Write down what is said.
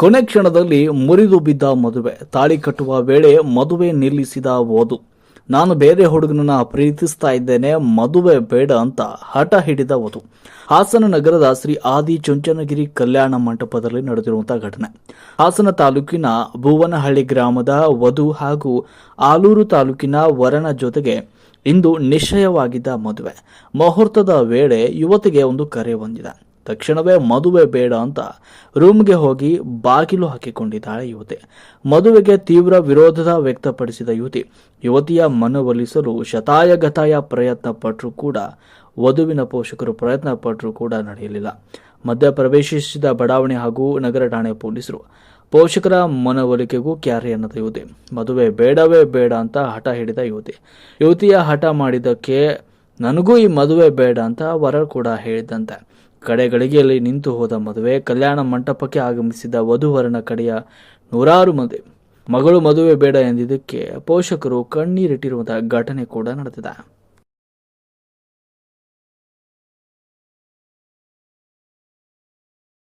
ಕೊನೆ ಕ್ಷಣದಲ್ಲಿ ಮುರಿದು ಬಿದ್ದ ಮದುವೆ. ತಾಳಿ ಕಟ್ಟುವ ವೇಳೆ ಮದುವೆ ನಿಲ್ಲಿಸಿದ ಓದು ನಾನು ಬೇರೆ ಹುಡುಗನನ್ನ ಪ್ರೀತಿಸ್ತಾ ಇದ್ದೇನೆ, ಮದುವೆ ಬೇಡ ಅಂತ ಹಠ ಹಿಡಿದ ವಧು. ಹಾಸನ ನಗರದ ಶ್ರೀ ಆದಿ ಚುಂಚನಗಿರಿ ಕಲ್ಯಾಣ ಮಂಟಪದಲ್ಲಿ ನಡೆದಿರುವಂತಹ ಘಟನೆ. ಹಾಸನ ತಾಲೂಕಿನ ಭುವನಹಳ್ಳಿ ಗ್ರಾಮದ ವಧು ಹಾಗೂ ಆಲೂರು ತಾಲೂಕಿನ ವರನ ಜೊತೆಗೆ ಇಂದು ನಿಶ್ಚಯವಾಗಿದ್ದ ಮದುವೆ. ಮುಹೂರ್ತದ ವೇಳೆ ಯುವತಿಗೆ ಒಂದು ಕರೆ ಬಂದಿದೆ. ತಕ್ಷಣವೇ ಮದುವೆ ಬೇಡ ಅಂತ ರೂಮ್ಗೆ ಹೋಗಿ ಬಾಗಿಲು ಹಾಕಿಕೊಂಡಿದ್ದಾಳೆ ಯುವತಿ. ಮದುವೆಗೆ ತೀವ್ರ ವಿರೋಧದ ವ್ಯಕ್ತಪಡಿಸಿದ ಯುವತಿ, ಯುವತಿಯ ಮನವೊಲಿಸಲು ಶತಾಯಗತಾಯ ಪ್ರಯತ್ನ ಪಟ್ಟರೂ ಕೂಡ, ವಧುವಿನ ಪೋಷಕರು ಪ್ರಯತ್ನ ಪಟ್ಟರೂ ಕೂಡ ನಡೆಯಲಿಲ್ಲ. ಮಧ್ಯ ಪ್ರವೇಶಿಸಿದ ಬಡಾವಣೆ ಹಾಗೂ ನಗರ ಠಾಣೆ ಪೊಲೀಸರು ಪೋಷಕರ ಮನವೊಲಿಕೆಗೂ ಕ್ಯಾರಿ ಅನ್ನದ ಯುವತಿ. ಮದುವೆ ಬೇಡವೇ ಬೇಡ ಅಂತ ಹಠ ಹಿಡಿದ ಯುವತಿ. ಯುವತಿಯ ಹಠ ಮಾಡಿದ್ದಕ್ಕೆ, ನನಗೂ ಈ ಮದುವೆ ಬೇಡ ಅಂತ ವರ ಕೂಡ ಹೇಳಿದ್ದಂತೆ ಕಡೆ ಗಳಿಗೆಯಲ್ಲಿ ನಿಂತು ಹೋದ ಮದುವೆ ಕಲ್ಯಾಣ ಮಂಟಪಕ್ಕೆ ಆಗಮಿಸಿದ ವಧುವರನ ಕಡೆಯ ನೂರಾರು ಮಂದಿ. ಮಗಳು ಮದುವೆ ಬೇಡ ಎಂದಿದ್ದಕ್ಕೆ ಪೋಷಕರು ಕಣ್ಣೀರಿಟ್ಟಿರುವಂತಹ ಘಟನೆ ಕೂಡ ನಡೆದಿದೆ.